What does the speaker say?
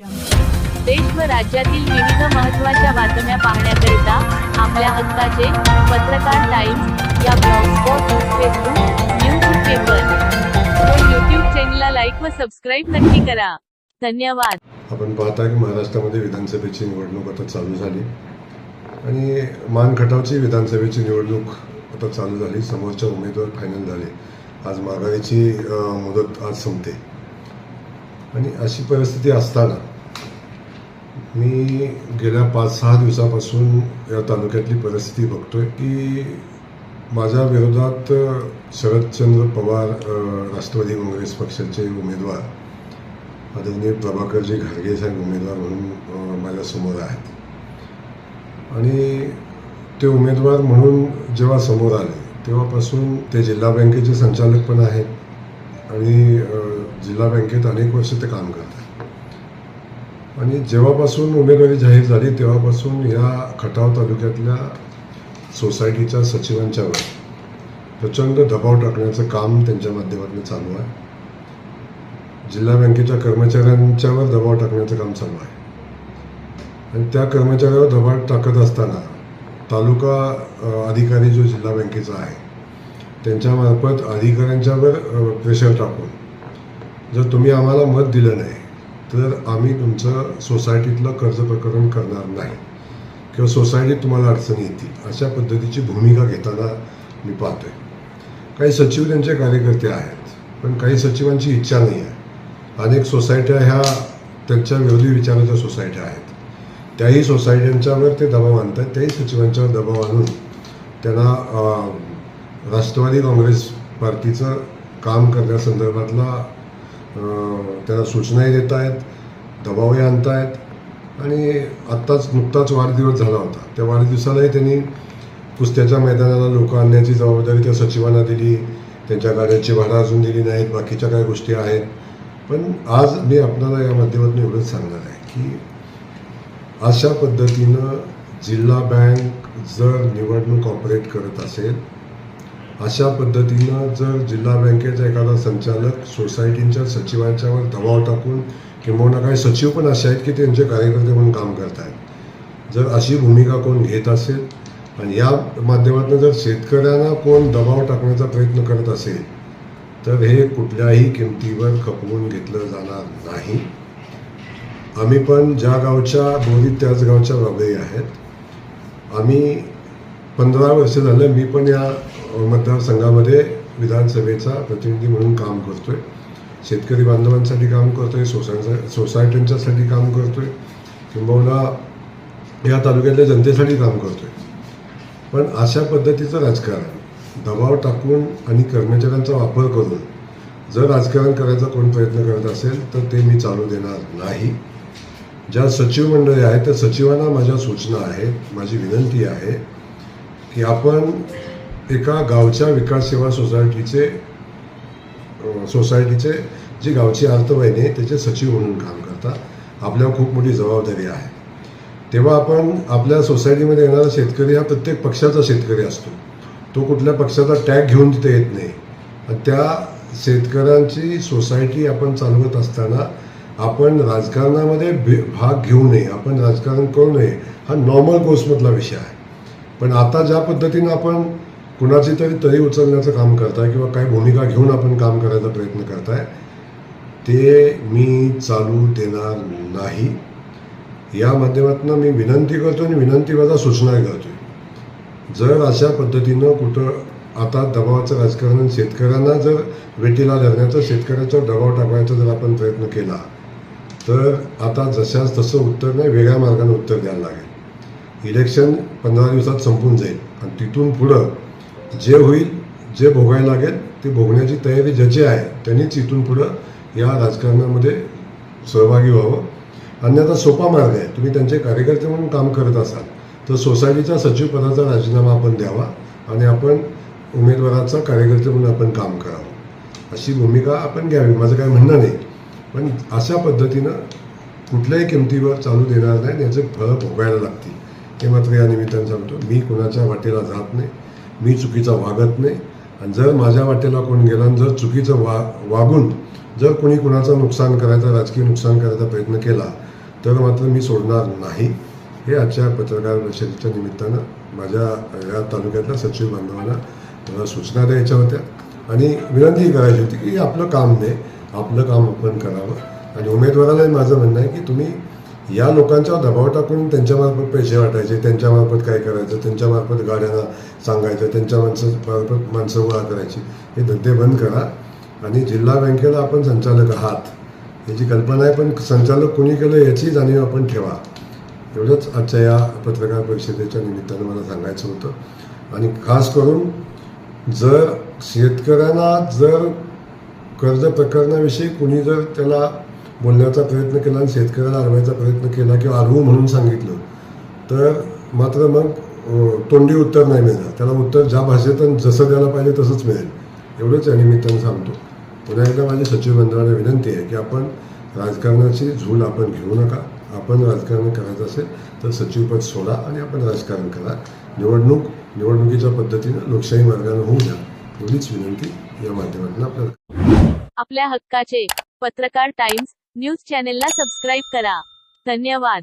देश व राज्यातील विविध महत्त्वाच्या बातम्या पाहण्याकरिता आपल्या हक्काचे पत्रकार टाइम्स या ब्लॉगस्पॉट फेसबुक न्यूज पेपर. व यूट्यूब चॅनलला लाईक व सबस्क्राईब नक्की करा. धन्यवाद. आपण पाहता की महाराष्ट्रामध्ये विधानसभेची निवडणूक आता चालू झाली. आणि मानखटावची विधानसभेची निवडणूक आता चालू झाली. समोरच्या उमेदवार फायनल झाले. आज माघारीची मुदत आज संपते. आणि अशी परिस्थिती असताना मी गेल्या पाच सहा दिवसापासून या तालुक्यातली परिस्थिती बघतोय की माझ्या विरोधात शरदचंद्र पवार राष्ट्रवादी काँग्रेस पक्षाचे उमेदवार आदरणीय प्रभाकरजी घारगे साहेब उमेदवार म्हणून माझ्यासमोर आहेत. आणि ते उमेदवार म्हणून जेव्हा समोर आले तेव्हापासून ते जिल्हा बँकेचे संचालक पण आहेत आणि जिल्हा बँकेत अनेक वर्ष ते काम करतात. आणि जेव्हापासून उमेदवारी जाहीर झाली तेव्हापासून ह्या खटाव तालुक्यातल्या सोसायटीच्या सचिवांच्यावर प्रचंड दबाव टाकण्याचं काम त्यांच्या माध्यमातून चालू आहे. जिल्हा बँकेच्या कर्मचाऱ्यांच्यावर दबाव टाकण्याचं काम चालू आहे. आणि त्या कर्मचाऱ्यावर दबाव टाकत असताना तालुका अधिकारी जो जिल्हा बँकेचा आहे त्यांच्यामार्फत अधिकाऱ्यांच्यावर प्रेशर टाकून जर तुम्ही आम्हाला मत दिलं नाही तर आम्ही तुमचं सोसायटीतलं कर्ज प्रकरण करणार नाही. किंवा सोसायटीत तुम्हाला अडचणी येतील. अशा पद्धतीची भूमिका घेताना मी पाहतो आहे काही सचिव त्यांचे कार्यकर्ते आहेत पण काही सचिवांची इच्छा नाही आहे. अनेक सोसायट्या ह्या त्यांच्या विरोधी विचाराच्या सोसायट्या आहेत. त्याही सोसायट्यांच्यावर ते दबाव आणतात त्याही सचिवांच्यावर दबाव आणून त्यांना राष्ट्रवादी काँग्रेस पार्टीचं काम करण्यासंदर्भातला त्यांना सूचनाही देत आहेत दबावही आणत आहेत आणि आत्ताच नुकताच वाढदिवस झाला होता. त्या वाढदिवसालाही त्यांनी कुस्त्याच्या मैदानाला लोक आणण्याची जबाबदारी त्या सचिवांना दिली त्यांच्या गाड्यांची भाडं अजून दिली नाहीत बाकीच्या काही गोष्टी आहेत. पण आज मी आपल्याला या माध्यमातून एवढंच सांगणार आहे की अशा पद्धतीनं जिल्हा बँक जर निवडणूक ऑपरेट करत असेल अशा पद्धतीनं जर जिल्हा बँकेचा एखादा संचालक सोसायटींच्या सचिवांच्यावर दबाव टाकून किंबहुना काही सचिव पण असे आहेत की त्यांचे कार्यकर्ते म्हणून काम करत आहेत जर अशी भूमिका कोण घेत असेल आणि या माध्यमातून जर शेतकऱ्यांना कोण दबाव टाकण्याचा प्रयत्न करत असेल तर हे कुठल्याही किमतीवर खपवून घेतलं जाणार नाही. आम्ही पण ज्या गावच्या बोरीत त्याच गावच्या बाबई आहेत. आम्ही पंधरा वर्ष झालं मी पण या मतदारसंघामध्ये विधानसभेचा प्रतिनिधी म्हणून काम करतोय. शेतकरी बांधवांसाठी काम करतोय सोसाय सोसायट्यांच्यासाठी काम करतोय. किंबहुना या तालुक्यातल्या जनतेसाठी काम करतोय. पण अशा पद्धतीचं राजकारण दबाव टाकून आणि कर्मचाऱ्यांचा वापर करून जर राजकारण करायचा कोण प्रयत्न करत असेल तर ते मी चालू देणार नाही. ज्या सचिव मंडळी आहेत त्या सचिवांना माझ्या सूचना आहेत माझी विनंती आहे की आपण एका गावच्या विकास सेवा सोसायटीचे सोसायटीचे जी गावची अर्थवाहिनी आहे त्याचे सचिव म्हणून काम करतात. आपल्यावर खूप मोठी जबाबदारी आहे. तेव्हा आपण आपल्या सोसायटीमध्ये येणारा शेतकरी हा प्रत्येक पक्षाचा शेतकरी असतो. तो कुठल्या पक्षाचा टॅग घेऊन तिथे येत नाही. त्या शेतकऱ्यांची सोसायटी आपण चालवत असताना आपण राजकारणामध्ये भे- भाग घेऊ नये आपण राजकारण करू नये हा नॉर्मल कोर्समधला विषय आहे. पण आता ज्या पद्धतीनं आपण कुणाची तरी तरी उचलण्याचं काम करताय किंवा काही भूमिका घेऊन आपण काम करायचा प्रयत्न करताय ते मी चालू देणार नाही. या माध्यमातून मी विनंती करतो आणि विनंती माझा सूचनाही करतोय. जर अशा पद्धतीनं कुठं आता दबावाचं राजकारण शेतकऱ्यांना जर वेटीला धरण्याचा शेतकऱ्याचा दबाव टाकण्याचा जर आपण प्रयत्न केला तर आता जशाच तसं उत्तर नाही वेगळ्या मार्गाने उत्तर द्यायला लागेल. इलेक्शन पंधरा दिवसात संपून जाईल आणि तिथून पुढं जे होईल जे भोगायला लागेल ते भोगण्याची तयारी ज्याची आहे त्यांनीच इथून पुढं या राजकारणामध्ये सहभागी व्हावं. अन्यथा सोपा मार्ग आहे. तुम्ही त्यांचे कार्यकर्ते म्हणून काम करत असाल तर सोसायटीचा सचिवपदाचा राजीनामा आपण द्यावा आणि आपण उमेदवाराचा कार्यकर्ते म्हणून आपण काम करावं. अशी भूमिका आपण घ्यावी. माझं काय म्हणणं नाही. पण अशा पद्धतीनं कुठल्याही किमतीवर चालू देणार नाही याचे फळं भोगायला लागतील. हे मात्र या निमित्तानं सांगतो. मी कुणाच्या वाटेला जात नाही. मी चुकीचा वागत नाही. आणि जर माझ्या वाटेला कोण गेला आणि जर चुकीचं वा वागून जर कोणी कुणाचं नुकसान करायचा राजकीय नुकसान करायचा प्रयत्न केला तर मात्र मी सोडणार नाही. हे आजच्या पत्रकार परिषदेच्या निमित्तानं माझ्या या तालुक्यातल्या सचिव बांधवांना मला सूचना द्यायच्या होत्या. आणि विनंती करायची होती की आपलं काम नाही आपलं काम आपण करावं. आणि उमेदवारालाही माझं म्हणणं आहे की तुम्ही या लोकांच्यावर दबाव टाकून त्यांच्यामार्फत पैसे वाटायचे त्यांच्यामार्फत काय करायचं त्यांच्यामार्फत गाड्यांना सांगायचं त्यांच्या माणसं मार्फत माणसं गोळा करायची. हे धंदे बंद करा आणि जिल्हा बँकेला आपण संचालक आहात. याची कल्पना आहे पण संचालक कोणी केलं याची जाणीव आपण ठेवा. एवढंच आजच्या या पत्रकार परिषदेच्या निमित्तानं मला सांगायचं होतं. आणि खास करून जर शेतकऱ्यांना जर कर्ज प्रकरणाविषयी कुणी जर त्याला बोलण्याचा प्रयत्न केला आणि शेतकऱ्याला अडवायचा प्रयत्न केला किंवा अडवू म्हणून सांगितलं. तर मात्र मग तोंडी उत्तर नाही मिळणार त्याला उत्तर ज्या भाषेत जसं द्यायला पाहिजे तसंच मिळेल. एवढंच या निमित्तानं सांगतो. पुन्हा एकदा माझी सचिव बंधवांना विनंती आहे की आपण राजकारणाची झूल आपण घेऊ नका. आपण राजकारण करायचं असेल तर सचिवपद सोडा आणि आपण राजकारण करा. निवडणूक निवडणुकीच्या पद्धतीनं लोकशाही मार्गाने होऊ द्या. एवढीच विनंती या माध्यमातून आपल्याला. आपल्या हक्काचे पत्रकार टाइम्स न्यूज चॅनेलला सबस्क्राईब करा. धन्यवाद.